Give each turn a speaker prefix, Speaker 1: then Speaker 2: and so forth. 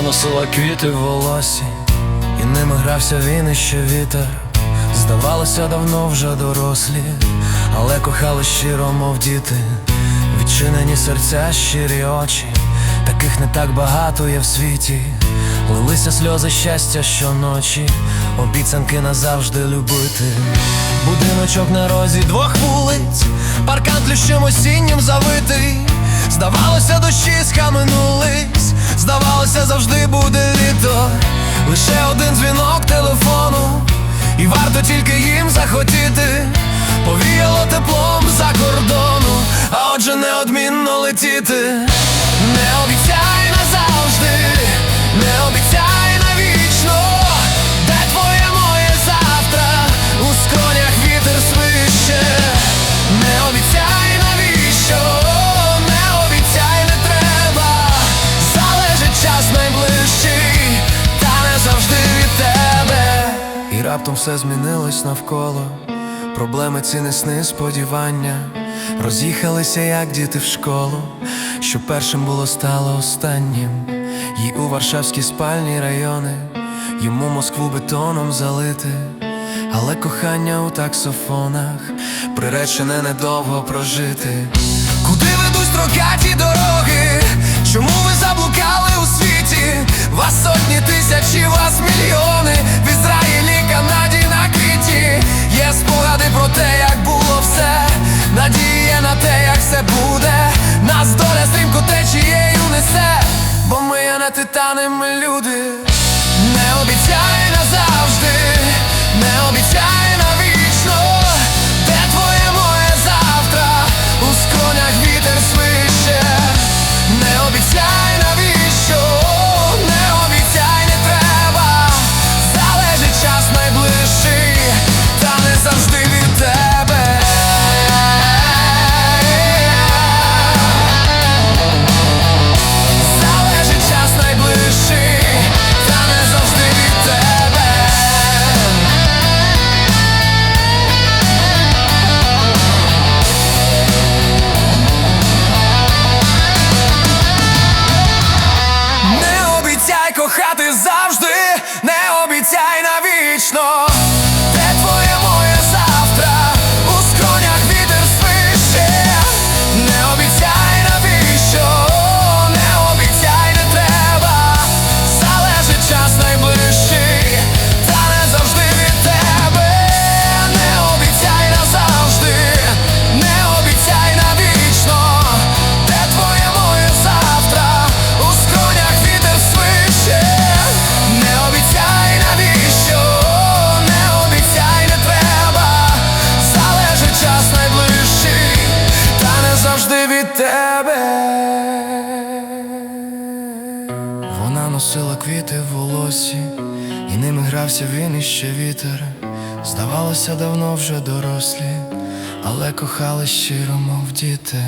Speaker 1: носила квіти в волосі, і ними грався він і ще вітер. Здавалося, давно вже дорослі, але кохали щиро, мов діти, відчинені серця, щирі очі, таких не так багато є в світі. Лилися сльози щастя щоночі, обіцянки назавжди любити. Будиночок на розі двох вулиць, паркан плющем осіннім завитий. Здавалося, дощі схаменулись, здавалося, завжди буде літо. Лише один дзвінок телефону, і варто тільки їм захотіти. Повіяло теплом за кордону, а отже неодмінно летіти. Раптом все змінилось навколо. Проблеми ці не сни сподівання, роз'їхалися, як діти в школу, що першим було стало останнім, їй у варшавські спальні райони, йому Москву бетоном залити, але кохання у таксофонах, приречене недовго прожити. Куди ведуть строкаті дороги? Чому ви заблукали у світі? Вас сотні тисячі, вас мільйони в Є спогади про те, як було все. Надія на те, як все буде. Нас доля стрімко течією несе, бо ми є не титани, ми люди. Не обіцяй носила квіти в волосі, і ними грався він іще вітер. Здавалося, давно вже дорослі, але кохали щиро, мов діти.